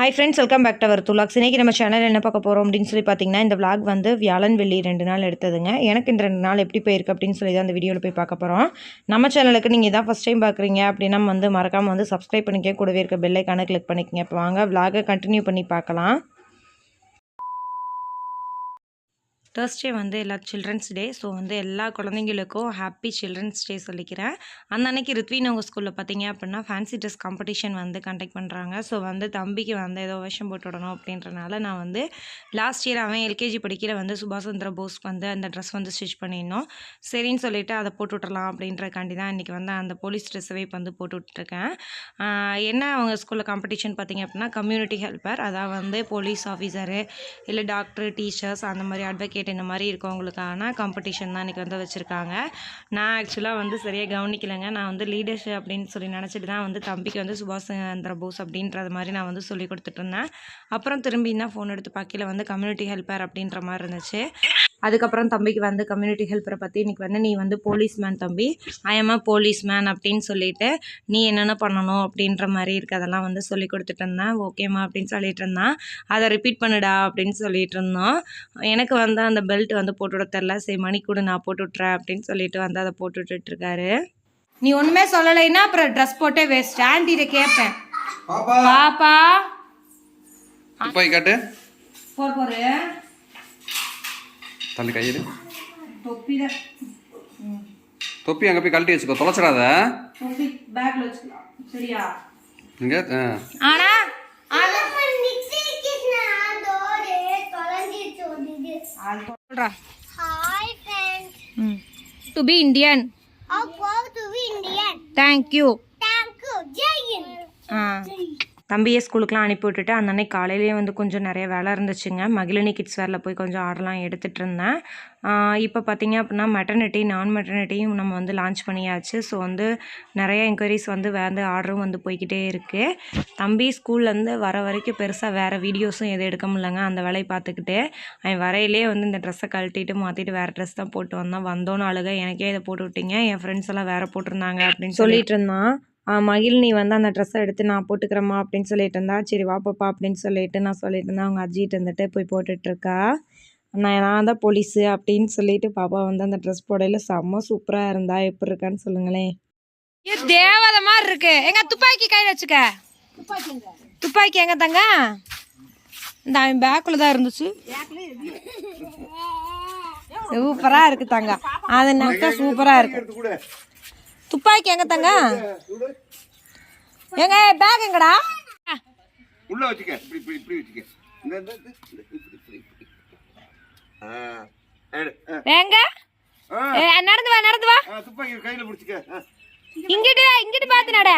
Hi friends welcome back to our துலாக்ஸ் இன்றைக்கி நம்ம channel என்ன பார்க்க போகிறோம் அப்படின்னு சொல்லி பார்த்தீங்கன்னா இந்த விளாக் வந்து வியாழன் வெள்ளி ரெண்டு நாள் எடுத்ததுங்க. எனக்கு இந்த ரெண்டு நாள் எப்படி போயிருக்கு அப்படின்னு சொல்லி தான் அந்த வீடியோவில் போய் பார்க்க போகிறோம் நம்ம சேனலுக்கு நீங்கள் இதான் ஃபஸ்ட் டைம் பார்க்குறீங்க அப்படின்னா வந்து மறக்காமல் வந்து சப்ஸ்கிரைப் பண்ணிக்க கூடவே இருக்க பெல்லைக்கான கிளிக் பண்ணிக்கங்க. இப்போ வாங்க விளாகை கண்டினியூ பண்ணி பார்க்கலாம். தேர்ஸ்டே வந்து எல்லா சில்ட்ரன்ஸ் டே ஸோ வந்து எல்லா குழந்தைங்களுக்கும் ஹாப்பி சில்ட்ரன்ஸ் டே சொல்லிக்கிறேன். அந்த அன்னைக்கு ரித்வின் அவங்க ஸ்கூலில் பார்த்தீங்க அப்படின்னா ஃபேன்சி ட்ரெஸ் காம்படிஷன் வந்து கண்டக்ட் பண்ணுறாங்க ஸோ வந்து தம்பிக்கு வந்து ஏதோ விஷம் போட்டு விடணும் அப்படின்றனால நான் வந்து லாஸ்ட் இயர் அவன் எல்கேஜி படிக்கிற வந்து சுபாஷ் சந்திர போஸ்க்கு வந்து அந்த ட்ரெஸ் வந்து ஸ்டிச் பண்ணியிருந்தோம் சரின்னு சொல்லிட்டு அதை போட்டு விட்றலாம் அப்படின்றக்காண்டி தான் இன்றைக்கி வந்து அந்த போலீஸ் ட்ரெஸ்ஸவே இப்போ வந்து போட்டு விட்டுருக்கேன். என்ன அவங்க ஸ்கூலில் காம்படிஷன் பார்த்தீங்க அப்படின்னா கம்யூனிட்டி ஹெல்ப்பர் அதாவது வந்து போலீஸ் ஆஃபீஸரு இல்லை டாக்டர் டீச்சர்ஸ் அந்த மாதிரி அட்வொகேட் இந்த மாதிரி இருக்கவங்களுக்கான காம்படிஷன் தான் இன்றைக்கி வந்து வச்சுருக்காங்க. நான் ஆக்சுவலாக வந்து சரியாக கவனிக்கலைங்க. நான் வந்து லீடர்ஸ் அப்படின்னு சொல்லி நினச்சிட்டு தான் வந்து தம்பிக்கு வந்து சுபாஷ் சந்திர போஸ் அப்படின்றது மாதிரி நான் வந்து சொல்லி கொடுத்துட்டு இருந்தேன். அப்புறம் திரும்பி தான் ஃபோன் எடுத்து பார்க்கல வந்து கம்யூனிட்டி ஹெல்ப்பர் அப்படின்ற மாதிரி இருந்துச்சு. அதுக்கப்புறம் தம்பிக்கு வந்து கம்யூனிட்டி ஹெல்ப்பரை பற்றி இன்னைக்கு வந்து நீ வந்து போலீஸ்மேன் தம்பி. ஐஎம்ஆ போலீஸ்மேன் அப்படின்னு சொல்லிட்டு நீ என்னென்ன பண்ணணும் அப்படின்ற மாதிரி இருக்கதெல்லாம் வந்து சொல்லி கொடுத்துட்டு இருந்தேன். ஓகேம்மா அப்படின்னு சொல்லிட்டு இருந்தான். அதை ரிப்பீட் பண்ணுடா அப்படின்னு சொல்லிட்டு இருந்தோம். எனக்கு வந்து அந்த பெல்ட் வந்து போட்டு விட தெரில சரி மணி கூட நான் போட்டு விட்றேன் அப்படின்னு சொல்லிட்டு வந்து அதை போட்டு விட்டுட்டு இருக்காரு. நீ ஒன்றுமே சொல்லலைன்னா அப்புறம் ட்ரெஸ் போட்டே வேஸ்ட் ஆண்டிகிட்ட கேட்பேன் பாப்பா. பாப்பா. துப்பாக்கி காட்டு. போர் போரு தள்ளி கையில். தொப்பி அங்கே போய் கழட்டி வச்சுக்கோ. தொலைச்சிடாத. தொப்பி பேக்ல வச்சுக்கலாம். சரியா? இங்கே ஆனா Hi friends, to be Indian I'll go to Indian. Thank you Thank you, Jai Hind. ஆ. தம்பியை ஸ்கூலுக்குலாம் அனுப்பி விட்டுட்டு அந்த அன்னைக்கு காலையிலேயே வந்து கொஞ்சம் நிறைய வேலை இருந்துச்சுங்க. மகிழினி கிட்ஸ் வேரில் போய் கொஞ்சம் ஆர்டர்லாம் எடுத்துகிட்டு இருந்தேன். இப்போ பார்த்தீங்க அப்படின்னா மெட்டர்னிட்டி நான் மெட்டர்னிட்டியும் நம்ம வந்து லான்ச் பண்ணியாச்சு. ஸோ வந்து நிறைய என்கொயரிஸ் வந்து வேறு ஆர்டரும் வந்து போய்கிட்டே இருக்குது தம்பி ஸ்கூல்லேருந்து வர வரைக்கும் பெருசாக வேறு வீடியோஸும் எதுவும் எடுக்க முடியலங்க. அந்த வேலையை பார்த்துக்கிட்டு அவன் வரையிலே வந்து இந்த ட்ரெஸ்ஸை கழட்டிட்டு மாற்றிட்டு வேறு ட்ரெஸ் தான் போட்டு வந்தான். வந்தோன்னு அழுக எனக்கே இதை போட்டு விட்டீங்க. என் ஃப்ரெண்ட்ஸ் எல்லாம் வேறு போட்டிருந்தாங்க அப்படின்னு சொல்லிட்டு இருந்தான். மகிழினி வந்து அந்த ட்ரெஸ்ஸை எடுத்து நான் போட்டுக்கிறேம்மா அப்படின்னு சொல்லிட்டு இருந்தா. சரி வா பாப்பா அப்படின்னு சொல்லிட்டு நான் சொல்லிட்டு இருந்தேன் அவங்க அஜிட்டு இருந்துட்டு போய் போட்டுட்டு இருக்கா. நான் நான் தான் போலீஸு அப்படின்னு சொல்லிட்டு பாப்பா வந்து அந்த ட்ரெஸ் போடையில செம்ம சூப்பராக இருந்தா. எப்படி இருக்கான்னு சொல்லுங்களேன். இது தேவதை மாதிரி இருக்கு. எங்க துப்பாக்கி கையில் வச்சுக்க. துப்பாக்கி எங்க தங்க? இந்த அவன் பேக்கில் தான் இருந்துச்சு. சூப்பரா இருக்கு தங்க. அது நக்கா சூப்பரா இருக்கு. துப்பாக்கி எங்க தங்க? எங்க பேக் எங்கடா? உள்ள வச்சுக்க. இப்படி இப்படி இப்படி வச்சுக்க. இந்த எங்க நடந்து வா நடந்து வா. துப்பாக்கி கையில பிடிச்சிக்க. இங்கிட்டு இங்கிட்டு பார்த்து நட.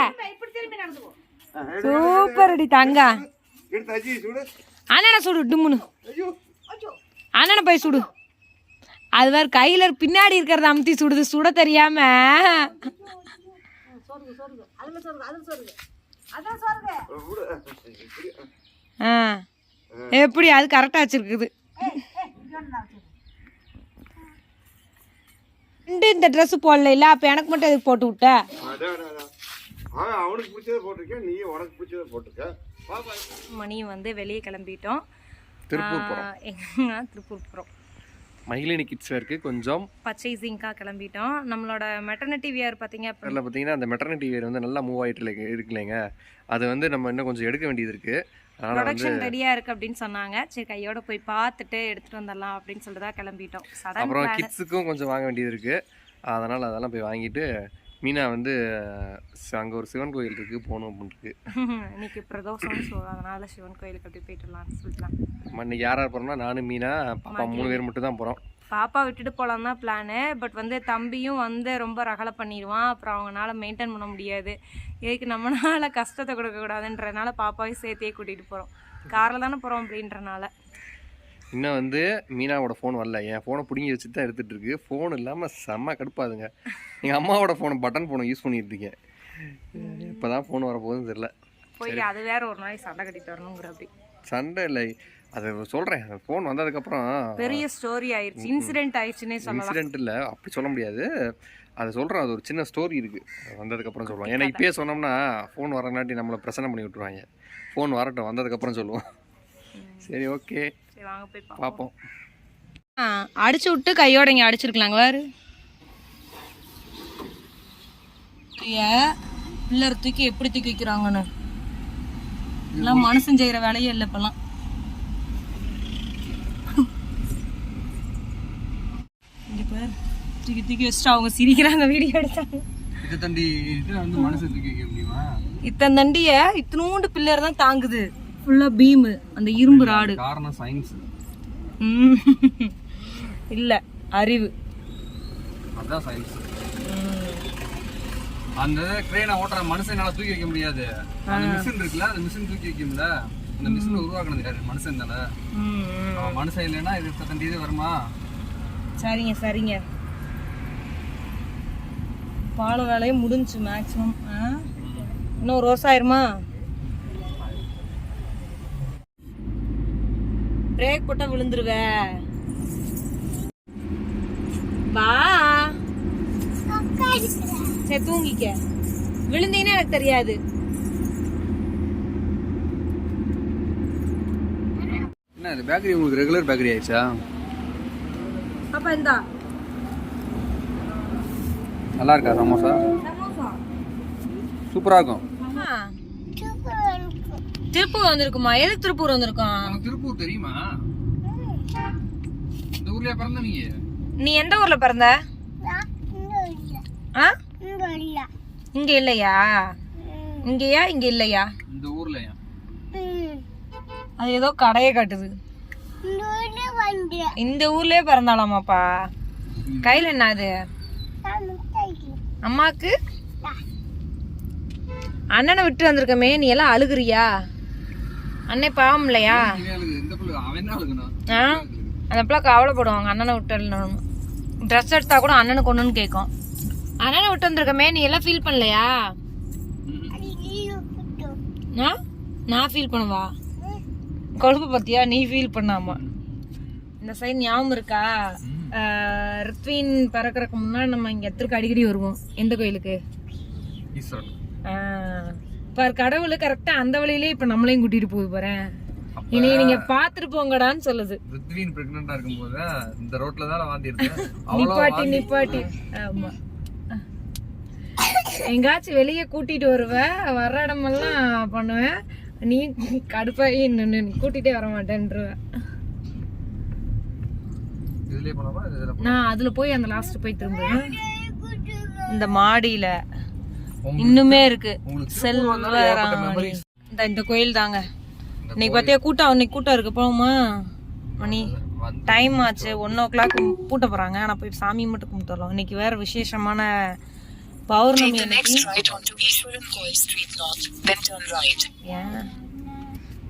சூப்பர் அடி தங்க. அண்ணனை சுடு டும்முன்னு. அண்ணனை போய் சுடு. அது வேற கையில பின்னாடி இருக்கிறத அமுத்தி சுடுது சுட தெரியாம. விடு. இப்படி, ஆ. எப்படி? அது கரெக்டா வச்சிருக்குது. இந்த இந்த ட்ரெஸ் போடல. இல்ல அப்ப எனக்கு மட்டும் எதுக்கு போட்டு விட்ட? அதான், அதான், அதான். அவன் அவனுக்கு பிடிச்சதை போட்டிருக்கேன் நீ உனக்கு பிடிச்சதை போட்டிருக்க பாப்பா மணி வந்து வெளியே கிளம்பிட்டோம். திருப்பூர் போகிறோம் ஆ, எங்க திருப்பூர் போகிறோம் மகிழினி கிட்ஸ் வேர்க்கு கொஞ்சம் பர்ச்சேசிங்காக கிளம்பிட்டோம். நம்மளோட மெட்டர்னிட்டி வியர் பார்த்தீங்க அதில் பார்த்தீங்கன்னா அந்த மெட்டர்னிட்டி வேர் வந்து நல்லா மூவ் ஆகிட்டு இருக்கு இருக்குல்லைங்க. அது வந்து நம்ம இன்னும் கொஞ்சம் எடுக்க வேண்டியது இருக்குது ப்ரொடக்ஷன் ரெடியாக இருக்குது அப்படின்னு சொன்னாங்க. சரி கையோட போய் பார்த்துட்டு எடுத்துகிட்டு வந்துடலாம் அப்படின்னு சொல்லிட்டு தான் கிளம்பிட்டோம் அப்புறம். கிட்ஸுக்கும் கொஞ்சம் வாங்க வேண்டியது இருக்குது அதனால் அதெல்லாம் போய் வாங்கிட்டு மீனா வந்து அங்கே ஒரு சிவன் கோயில் இருக்குது போகணும் அப்படின்ட்டு. இன்னைக்கு பிரதோஷம் ஸோ அதனால சிவன் கோயிலுக்கு அப்படி போயிட்டுலாம்னு சொல்லிட்டுலாம் இன்னைக்கு யார் யார் போகிறோம்னா நானும் மீனா பாப்பா மூணு பேர் மட்டும் தான் போகிறோம் பாப்பா விட்டுட்டு போகலாம் தான் பிளானு பட் வந்து தம்பியும் வந்து ரொம்ப ரகலை பண்ணிடுவான். அப்புறம் அவங்களால மெயின்டைன் பண்ண முடியாது. இதுக்கு நம்மளால கஷ்டத்தை கொடுக்கக்கூடாதுன்றதுனால பாப்பாவையும் சேர்த்தே கூட்டிகிட்டு போகிறோம் காரில் தானே போகிறோம் அப்படின்றனால. இன்னும் வந்து மீனாவோட ஃபோன் வரல. என் ஃபோனை பிடுங்கி வச்சு தான் எடுத்துகிட்டு இருக்கு. ஃபோன் இல்லாமல் செம்ம கடுப்பாதுங்க. எங்கள் அம்மாவோட ஃபோனை பட்டன் ஃபோனை யூஸ் இருக்கேன் இப்போ தான் ஃபோன் வரப்போகுதுன்னு தெரில போய் அது வேற ஒரு நாளைக்கு சண்டை கட்டிட்டு வரணுங்கிற அப்படி. சண்டை இல்லை. அதை சொல்கிறேன் ஃபோன் வந்ததுக்கப்புறம் பெரிய ஸ்டோரி ஆயிடுச்சு இன்சிடென்ட் ஆயிடுச்சுன்னே சொல்லலாம். இன்சிடென்ட் இல்லை. அப்படி சொல்ல முடியாது. அதை சொல்கிறேன் அது ஒரு சின்ன ஸ்டோரி இருக்குது வந்ததுக்கப்புறம் சொல்லுவாங்க ஏன்னா இப்பயே சொன்னோம்னா ஃபோன் வரங்காட்டி நம்மளை பிரச்சனை பண்ணி விட்ருவாங்க ஃபோன் வரட்டும். வந்ததுக்கப்புறம் சொல்லுவோம். சரி ஓகே சரி வாங்க போய் பார்ப்போம் ஆ அடிச்சு விட்டு கையோட இங்கே அடிச்சிருக்கலாங்க வேறு. பிள்ளர் தூக்கி எப்படி தூக்கி வைக்கிறாங்கன்னு. எல்லாம் மனுஷன் செய்கிற வேலையே இல்லை இப்போல்லாம். இங்கே பாரு தூக்கி தூக்கி வச்சுட்டு அவங்க சிரிக்கிறாங்க வீடியோ எடுத்தாங்க. இது தண்டி இது வந்து மனசு தூக்கி வைக்க முடியுமா? இத்தனை தண்டிய இத்தினூண்டு பில்லர் தான் தாங்குது. ஃபுல்லா பீமு அந்த இரும்பு ராடு. காரணம் சயின்ஸ். இல்ல அறிவு. அதுதான் சயின்ஸ் அந்த கிரேனை ஓட்டுற மனுஷனால தூக்கி வைக்க முடியாது. அந்த மிஷின் இருக்குல்ல அந்த மிஷின் தூக்கி வைக்கும்ல அந்த மிஷின் உருவாக்குனது யாரு? மனுஷன் தானே. மனுஷன் இல்லைன்னா இது தண்டி இது வருமா? சரிங்க சரிங்க. பால வேலையும் முடிஞ்சு மேக்ஸிமம் இன்னும் ஒரு வருஷம் ஆயிருமா? பிரேக் போட்டா விழுந்துருவ. வா சரி தூங்கிக்க. விழுந்தீங்கன்னா எனக்கு தெரியாது. என்ன இது பேக்கரி உங்களுக்கு ரெகுலர் பேக்கரி ஆயிடுச்சா? அப்ப இந்தா. நல்லா இருக்கா சமோசா? சமோசா. சூப்பரா இருக்கும். திருப்பூர் வந்திருக்குமா? எதுக்கு திருப்பூர் வந்திருக்கோம் திருப்பூர் தெரியுமா? இந்த ஊர்லயே பிறந்த நீங்க நீ எந்த ஊர்ல பிறந்த? இங்க இல்லையா? இங்கயா? இங்க இல்லையா? இந்த ஊர்லயா? அது ஏதோ கடையை காட்டுது. இந்த ஊர்லயே பிறந்தாலாமாப்பா கையில என்ன அது அம்மாக்கு? அண்ணனை விட்டு வந்திருக்கமே நீ எல்லாம் அழுகுறியா? அண்ணே பாவம் இல்லையா ஆ? அந்த பிள்ளை கவலைப்படுவாங்க அண்ணனை விட்டு ட்ரெஸ் எடுத்தா கூட அண்ணனுக்கு ஒன்றுன்னு கேட்கும். அண்ணனை விட்டு வந்திருக்கமே நீ எல்லாம் ஃபீல் பண்ணலையா? நான் ஃபீல் பண்ணுவா? கொழுப்பு பத்தியா? நீ ஃபீல் பண்ணாமா. இந்த சைடு ஞாபகம் இருக்கா? ரித்வின் பிறக்கறதுக்கு முன்னாடி நம்ம இங்க எத்திற்கு அடிக்கடி வருவோம்? எந்த கோயிலுக்கு? பாரு கடவுள் கரெக்டா அந்த வழியிலே இப்ப நம்மளையும் கூட்டிட்டு போகுது பாரு இனி நீங்க பாத்துட்டு போங்கடான்னு சொல்லுது. ரித்வின் பிரெக்னண்டா இருக்கும்போது இந்த ரோட்ல தான் வாந்தி எடுத்தேன். நிப்பாட்டி நிப்பாட்டி. ஆமா. எங்காச்சும் வெளியே கூட்டிட்டு வருவ வர்ற இடமெல்லாம் பண்ணுவேன். நீ கடுப்பாகி நின்று கூட்டிட்டே வர மாட்டேன்ருவ இதுலயே போனாமா இதுல நான் அதுல போய் அந்த லாஸ்ட் போய் திரும்புவேன். இந்த மாடியில. இன்னுமே இருக்கு. செல்வராணி இந்த இந்த கோயில் தாங்க. இன்னைக்கு பார்த்தியா கூட்டம் இன்னைக்கு கூட்டம் இருக்கு. போமா மணி டைம் ஆச்சு. ஒன் ஓ கிளாக் பூட்ட போறாங்க. ஆனா போய் சாமி மட்டும் கும்பிட்டு வரலாம். இன்னைக்கு வேற விசேஷமான பௌர்ணமி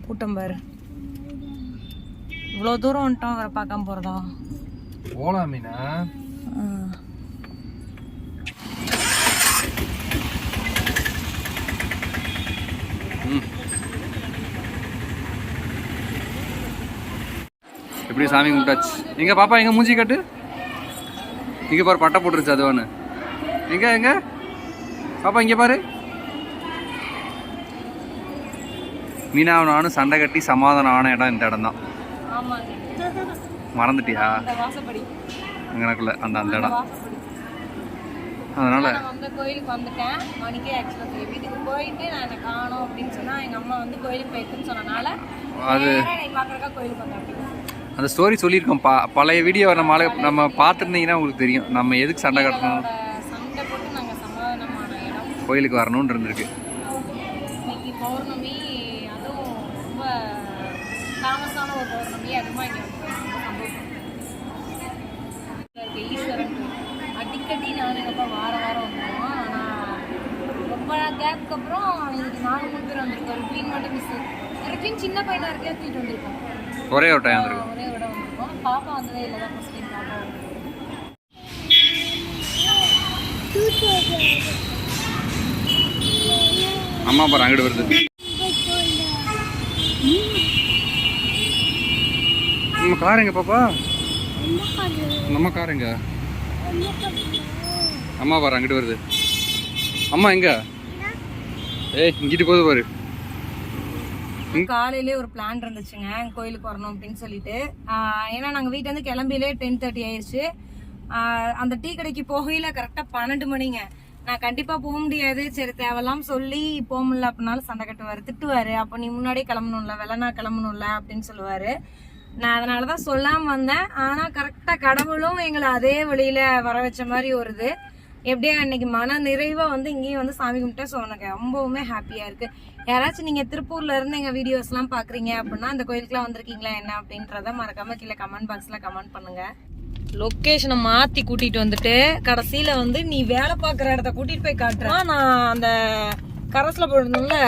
கூட்டம் பாரு. இவ்வளோ தூரம் வந்துட்டோம் அவரை பார்க்காம போறதா? போலாம் மீனா ஆ. எப்படி சாமி கும்பிட்டாச்சு. எங்க பாப்பா எங்க மூஞ்சி கட்டு? இங்க பாரு பட்டை போட்டுருச்சு அதுவானு எங்க எங்க? பாப்பா இங்க பாரு. மீனாவும் நானும் சண்டை கட்டி சமாதானம் ஆன இடம் இந்த இடம் தான் மறந்துட்டியா? எனக்குள்ள அந்த அந்த இடம். அதனால வந்த கோயிலுக்கு வந்துட்டேன். மணிக்கே ஆக்சுவலாக வீட்டுக்கு போயிட்டு நான் என்னை காணோம் அப்படின்னு சொன்னா எங்க அம்மா வந்து கோயிலுக்கு போயிருக்குன்னு சொன்னனால அது பார்க்கறக்கா கோயிலுக்கு வந்தேன் அந்த ஸ்டோரி சொல்லியிருக்கோம். பா பழைய வீடியோ நம்ம நம்ம பார்த்துருந்தீங்கன்னா உங்களுக்கு தெரியும். நம்ம எதுக்கு சண்டை கட்டணும்? சண்டை போட்டு நாங்க சமாதானமான இடம். கோயிலுக்கு வரணும்னு இருந்திருக்கு. இன்னைக்கு பௌர்ணமி அதுவும் ரொம்ப ஃபேமஸான ஒரு பௌர்ணமி அதுமா இங்கே வந்து ரொம்ப சந்தோஷம் இருக்க ஈஸ்வரன் கோயில். எங்கள் அப்பா வாரம் வந்துடுவோம் ஆனால் ரொம்ப கேப்க்கு அப்புறம் இன்னைக்கு நாலு மூணு பேர் வந்திருக்கோம். ரிட்வீன் மட்டும் மிஸ் ரிட்வீன் சின்ன பையனாக இருக்கே தூக்கிட்டு வந்திருக்கோம். ஒரே ஒரு டைம் வந்திருக்கும். ஒரே விட வந்திருக்கோம். பாப்பா வந்ததே இல்லை தான் ஃபஸ்ட் டைம் பாப்பா. அம்மா பாரு அங்கிட்டு வருது. நம்ம கார் எங்க பாப்பா? நம்ம கார் எங்க? அம்மா பாரு அங்கிட்டு வருது. அம்மா எங்க? ஏய் இங்கிட்டு போது பாரு. காலையிலே ஒரு பிளான் இருந்துச்சுங்க கோயிலுக்கு வரணும் அப்படின்னு சொல்லிட்டு. ஏன்னா நாங்கள் வீட்டிலேருந்து கிளம்பிலே டென் தேர்ட்டி ஆயிடுச்சு அந்த டீ கடைக்கு போகையில கரெக்டாக பன்னெண்டு மணிங்க. நான் கண்டிப்பா போக முடியாது. சரி தேவையில்லாம சொல்லி போக முடியல அப்படின்னாலும் சண்டை கட்டுவாரு. திட்டுவாரு. அப்போ நீ முன்னாடியே கிளம்பணும்ல வெள்ளனா கிளம்பணும்ல அப்படின்னு சொல்லுவாரு. நான் அதனாலதான் சொல்லாம வந்தேன். ஆனா கரெக்டா கடவுளும் எங்களை அதே வழியில வர வச்ச மாதிரி ஒரு இது. எப்படியா அன்னைக்கு மன நிறைவா வந்து இங்கேயும் வந்து சாமி கும்பிட்டேன் ஸோ எனக்கு ரொம்பவுமே ஹாப்பியா இருக்கு. யாராச்சும் நீங்க திருப்பூர்ல இருந்து எங்க வீடியோஸ் எல்லாம் பாக்குறீங்க அப்படின்னா அந்த கோயிலுக்குலாம் வந்திருக்கீங்களா என்ன அப்படின்றத மறக்காம கீழே கமெண்ட் பாக்ஸ்ல கமெண்ட் பண்ணுங்க. லொக்கேஷனை மாத்தி கூட்டிட்டு வந்துட்டு கடைசியில வந்து நீ வேலை பார்க்குற இடத்த கூட்டிட்டு போய் காட்டுறேன். நான் அந்த கரஸ்ல போயிருந்தோம்ல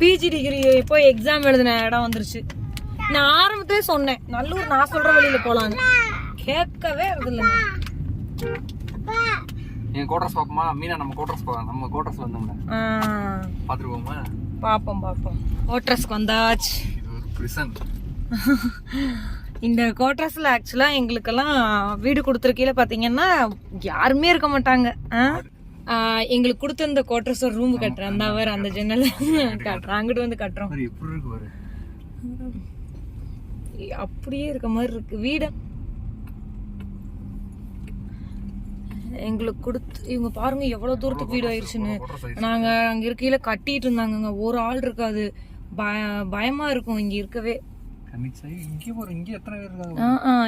பிஜி டிகிரி போய் எக்ஸாம் எழுதின இடம் வந்துருச்சு. நான் ஆரம்பத்திலே சொன்னேன் நல்லூர் நான் சொல்ற வழியில போகலான்னு கேட்கவே இல்லைங்க என் கோட்ரஸ் பார்ப்போமா? மீனா நம்ம கோட்ரஸ் போகலாம் நம்ம கோட்ரஸ் வந்தோம்ல. பார்த்துட்டு போமா பாப்போம் பாப்போம் கோட்ரஸ்க்கு வந்தாச்சு. பிரிசன் இந்த கோட்ரஸ்ல ஆக்சுவலா எங்களுக்கெல்லாம் வீடு கொடுத்துருக்கையில பாத்தீங்கன்னா யாருமே இருக்க மாட்டாங்க. எங்களுக்கு கொடுத்திருந்த கோட்ரஸ் ஒரு ரூம் கட்டுறேன். அந்த அவர் அந்த ஜன்னல் கட்டுறோம். அங்கிட்டு வந்து கட்டுறோம். அப்படியே இருக்க மாதிரி இருக்கு. வீடு எங்களுக்கு கொடுத்து இவங்க பாருங்க எவ்வளவு தூரத்துக்கு வீடு ஆயிருச்சுன்னு. நாங்க அங்க இருக்கையில கட்டிட்டு இருந்தாங்கங்க. ஒரு ஆள் இருக்காது. பய- பயமா இருக்கும் இங்க இருக்கவே.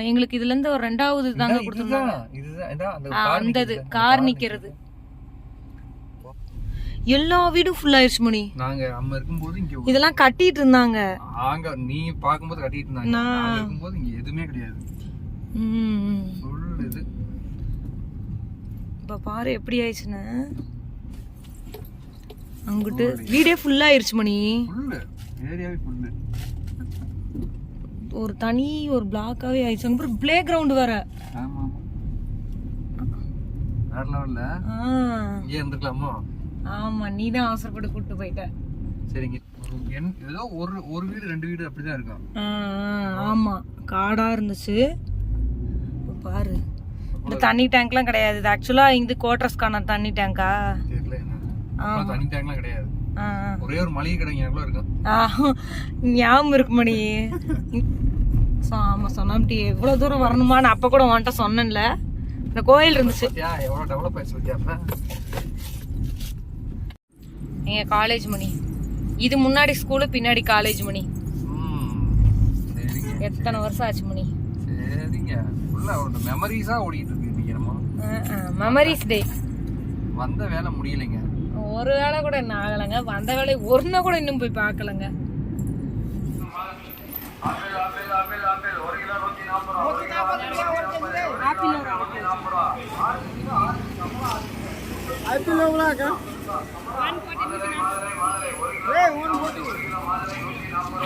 எங்களுக்கு இதுல இருந்து ஒரு ரெண்டாவது தாங்க கொடுத்துருந்தாங்க. அந்த கார் இது நிக்கிறது. எல்லா வீடும் ஃபுல் ஆயிருச்சு மணி. நாங்க அம்மா இருக்கும்போது இங்க இதெல்லாம் கட்டிட்டு இருந்தாங்க. நாங்க நீ பாக்கும்போது கட்டிட்டு இருந்தாங்க. நான்- இருக்கும்போது இங்க எதுவுமே கிடையாது. இது. இப்ப பாரு எப்படி ஆயிடுச்சுன்னு. அங்கிட்டு வீடே ஃபுல் ஆயிருச்சு மணி. ஒரு தனி ஒரு பிளாக்காவே ஆயிடுச்சு. அங்க பிளே கிரவுண்ட் வேற. வேற லெவல்ல ஆ, இங்கே இருந்துக்கலாமோ ஆமா நீ தான் அவசரப்பட்டு கூட்டு போயிட்ட. சரிங்க. ஏதோ ஒரு ஒரு வீடு ரெண்டு வீடு அப்படிதான் இருக்கும். ஆமா. காடா இருந்துச்சு. பாரு. இந்த தண்ணி டேங்க்லாம் கிடையாது. இது ஆக்சுவலா இந்த கோட்ரஸ்க்கான தண்ணி டேங்கா தனி டேங்க்லாம் கிடையாது. ஒரே ஒரு மளிகை கடைங்க எவ்வளோ இருக்கும் ஞாபகம் இருக்கு மணி. ஸோ ஆமா சொன்னாம்டி எவ்வளவு தூரம் வரணுமான்னு அப்ப கூட உன்கிட்ட சொன்னேன்ல. இந்த கோயில் இருந்துச்சு. எவ்வளோ டெவலப் ஆயிடுச்சு காலேஜ் மணி. இது முன்னாடி ஸ்கூலு பின்னாடி காலேஜ் மணி. எத்தனை வருஷம் ஆச்சு மணி? சரிங்க ஃபுல்லாக ஒரு மெமரிஸா ஓடிட்டு இருக்கு இன்னைக்கு நம்ம மெமரிஸ் டே வந்த வேலை முடியலைங்க. ஒரு வேளை கூட என்ன ஆகலைங்க. வந்த வேலை ஒரு நாள் கூட இன்னும் போய் பார்க்கலங்க.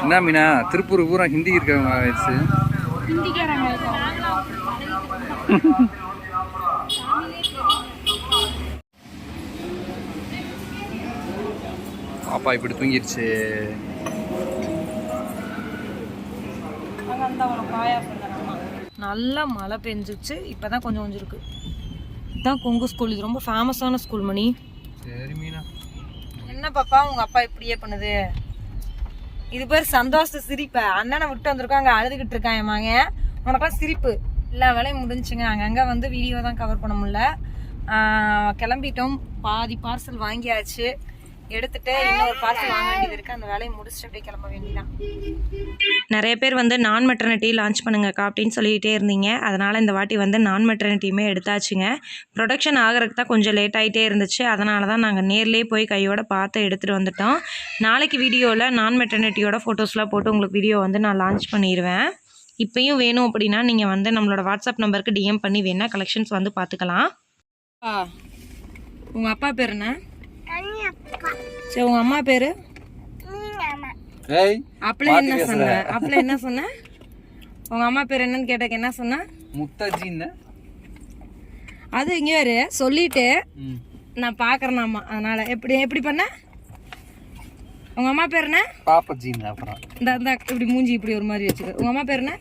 என்ன மீனா? திருப்பூர் பூரா ஹிந்தி இருக்கிறவங்க ஆயிடுச்சு பாப்பா இப்படி தூங்கிருச்சு. நல்லா மழை பெஞ்சிச்சு. இப்பதான் கொஞ்சம் கொஞ்சம் இருக்கு. இதுதான் கொங்கு ஸ்கூல் இது ரொம்ப ஃபேமஸான ஸ்கூல் மணி. சரி மீனா. என்ன பாப்பா உங்க அப்பா இப்படியே பண்ணுது? இது பேர் சந்தோஷ சிரிப்ப. அண்ணனை விட்டு வந்திருக்கோம் அங்கே அழுதுகிட்டு இருக்கான் என் மகன். உனக்கெல்லாம் சிரிப்பு. எல்லா வேலையும் முடிஞ்சுங்க அங்கங்கே வந்து வீடியோ தான் கவர் பண்ண முடியல. கிளம்பிட்டோம். பாதி பார்சல் வாங்கியாச்சு. எடுத்துட்டு இன்னொரு பார்சல் வாங்க வேண்டியது இருக்கு. அந்த வேலையை முடிச்சுட்டு அப்படியே கிளம்ப வேண்டியதான் நிறைய பேர் வந்து நான் மெட்டர்னிட்டி லான்ச் பண்ணுங்கக்கா அப்படின்னு சொல்லிகிட்டே இருந்தீங்க. அதனால் இந்த வாட்டி வந்து நான் மெட்டர்னிட்டியுமே எடுத்தாச்சுங்க. ப்ரொடக்ஷன் ஆகிறதுக்கு தான் கொஞ்சம் லேட் ஆகிட்டே இருந்துச்சு. அதனால தான் நாங்கள் நேர்லேயே போய் கையோட பார்த்து எடுத்துகிட்டு வந்துட்டோம். நாளைக்கு வீடியோவில் நான் மெட்டர்னிட்டியோட ஃபோட்டோஸ்லாம் போட்டு உங்களுக்கு வீடியோ வந்து நான் லான்ச் பண்ணிடுவேன் இப்பயும் வேணும் அப்படின்னா நீங்கள் வந்து நம்மளோட வாட்ஸ்அப் நம்பருக்கு டிஎம் பண்ணி வேணால் கலெக்ஷன்ஸ் வந்து பார்த்துக்கலாம். உங்கள் அப்பா பேர் என்ன? சரி உங்கள் அம்மா பேர்? அப்பளே என்ன சொன்ன? அப்பளே என்ன சொன்ன? உங்க அம்மா பேர் என்னன்னு கேட்டக்கு என்ன சொன்ன? முத்தாஜின்னு. அது இங்க வேறு சொல்லிட்டு நான் பாக்குறேனாமா அதனால. எப்படி எப்படி பண்ண? உங்க அம்மா பேர் என்ன? பாப்பாஜின்னு அப்புறம். இந்த இந்த இப்படி மூஞ்சி இப்படி ஒரு மாதிரி வச்சுக்க. உங்க அம்மா பேர் என்ன?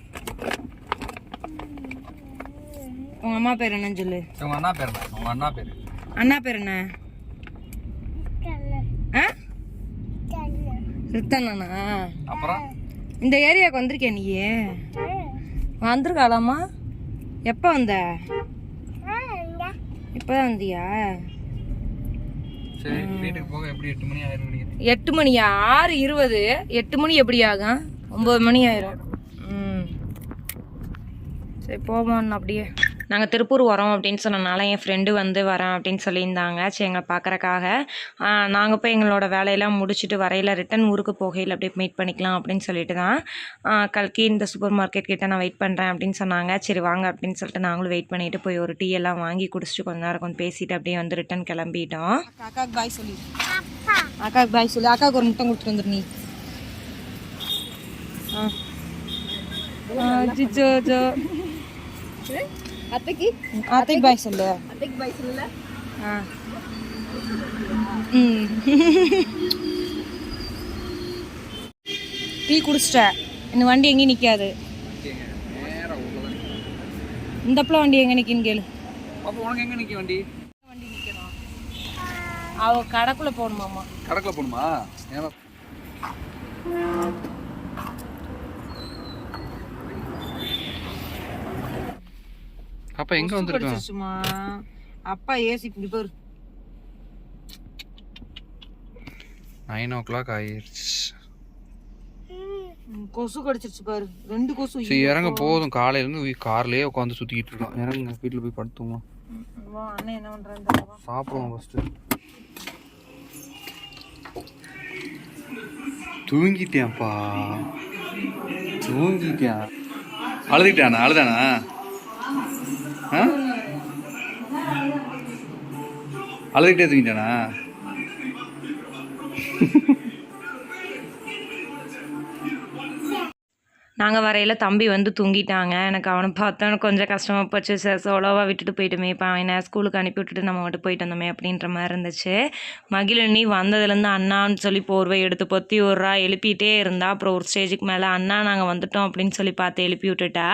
உங்க அம்மா பேர் என்னன்னு சொல்லு. உங்க அண்ணா பேர் என்ன? உங்க அண்ணா பேர். அண்ணா பேர் என்ன? ரிட்டனாண்ணா அப்புறம்? இந்த ஏரியாவுக்கு வந்திருக்கியா நீ? வந்திருக்காளாமா? எப்போ வந்த? இப்போ தான் வந்தியா? சரி வீட்டுக்கு போக எப்படி எட்டு மணியா ஆறு இருபது. எட்டு மணி எப்படி ஆகும்? ஒம்பது மணி ஆயிரும். ம். சரி போவோம் அப்படியே. நாங்கள் திருப்பூர் வரோம் அப்படின்னு சொன்னனால என் ஃப்ரெண்டு வந்து வரேன் அப்படின்னு சொல்லியிருந்தாங்க. சரி எங்களை பார்க்குறக்காக நாங்கள் போய் எங்களோட வேலையெல்லாம் முடிச்சுட்டு வரையில் ரிட்டன் ஊருக்கு போகையில் அப்படியே மீட் பண்ணிக்கலாம் அப்படின்னு சொல்லிட்டு தான் கல்கி இந்த சூப்பர் மார்க்கெட் கிட்ட நான் வெயிட் பண்ணுறேன் அப்படின்னு சொன்னாங்க. சரி வாங்க அப்படின்னு சொல்லிட்டு நாங்களும் வெயிட் பண்ணிட்டு போய் ஒரு டீ எல்லாம் வாங்கி குடிச்சிட்டு கொஞ்ச நேரம் கொஞ்சம் பேசிட்டு அப்படியே வந்து ரிட்டன் கிளம்பிட்டோம். அக்காவுக்கு பாய் சொல்லி. அக்காவுக்கு பாய் சொல்லி. அக்காவுக்கு ஒரு முட்டை கொடுத்துட்டு வந்துரு நீ. ஆ. ஜிஜோ ஜோ. அத்தைக்கு? அத்தைக்கு பாய் சொல்லு. அத்தைக்கு பாய் சொல்லல? ஆ. ம். டீ குடிச்சிட்டேன் இந்த வண்டி எங்கேயும் நிற்காது இந்த பக்கம் வண்டி எங்கே நிற்கின்னு கேளு. அப்போ உனக்கு எங்கே நிற்க வண்டி? வண்டி நிற்கணும் அவ கடைக்குள்ளே போகணுமாம்மா. கடக்கில் போகணுமா? ஏன்னா அப்பா எங்கே வந்திருக்கோம்? படிச்சிருச்சுமா அப்பா ஏசி இப்படி பாரு. நைன் ஓ கிளாக் ஆயிடுச்சு கொசு கடிச்சிருச்சு பாரு. ரெண்டு கொசு சரி இறங்க போதும். காலையிலேருந்து கார்லேயே உட்காந்து சுற்றிக்கிட்டு இருக்கோம். இறங்குங்க வீட்டில் போய் படுத்துவோம்? அண்ணன் என்ன பண்ணுறான்னு சாப்பிடுவோம் ஃபஸ்ட்டு தூங்கிட்டேன்ப்பா. தூங்கிட்டேன். அழுதுட்டானா அழுதானா? ஆ? அழுதுகிட்டே தூங்கிட்டானா? நாங்கள் வரையில் தம்பி வந்து தூங்கிட்டாங்க. எனக்கு அவனை பார்த்தோன்னு கொஞ்சம் கஷ்டமாக போச்சு. சார் சோலோவாக விட்டுட்டு போயிட்டுமே இப்போ என்ன ஸ்கூலுக்கு அனுப்பி விட்டுட்டு நம்ம மட்டும் போயிட்டு வந்தோமே அப்படின்ற மாதிரி இருந்துச்சு. மகிழினி வந்ததுலேருந்து அண்ணான்னு சொல்லி போர்வை எடுத்து பொத்தி விட்றா எழுப்பிட்டே இருந்தா அப்புறம் ஒரு ஸ்டேஜுக்கு மேலே அண்ணா நாங்கள் வந்துட்டோம் அப்படின்னு சொல்லி பார்த்து எழுப்பி விட்டுட்டா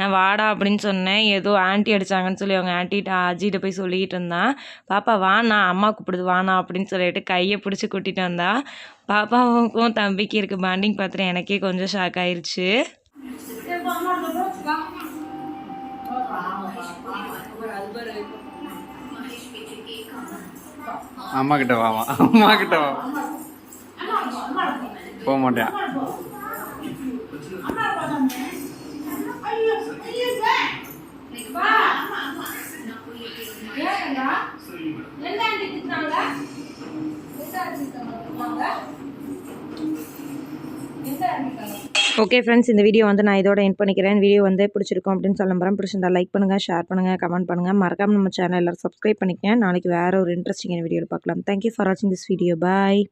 நான் வாடா அப்படின்னு சொன்னேன். ஏதோ ஆன்ட்டி அடித்தாங்கன்னு சொல்லி அவங்க ஆண்டிகிட்ட அஜிகிட்ட போய் சொல்லிக்கிட்டு இருந்தான். பாப்பா வாண்ணா அம்மா கூப்பிடுது வாண்ணா அப்படின்னு சொல்லிட்டு கையை பிடிச்சி கூட்டிகிட்டு வந்தா பாப்பாவுக்கும் தம்பிக்கு இருக்க பாண்டிங் பார்த்துட்டு எனக்கே கொஞ்சம் ஷாக் ஆயிருச்சு. அம்மா கிட்ட வாமா அம்மா கிட்ட வா போக மாட்டேன் ஓகே ஃப்ரெண்ட்ஸ் இந்த வீடியோ வந்து நான் இதோட என் பண்ணிக்கிறேன். வீடியோ வந்து பிடிச்சிருக்கும் அப்படின்னு சொல்ல நம்புறேன் பிடிச்சிருந்தா லைக் பண்ணுங்கள் ஷேர் பண்ணுங்கள் கமெண்ட் பண்ணுங்கள் மறக்காமல் நம்ம சேனல் எல்லாரும் சப்ஸ்கிரைப் பண்ணிக்கங்க. நாளைக்கு வேறு ஒரு இன்ட்ரெஸ்டிங்கான வீடியோவில் பார்க்கலாம். தேங்க்யூ ஃபார் வாட்சிங் திஸ் வீடியோ பாய்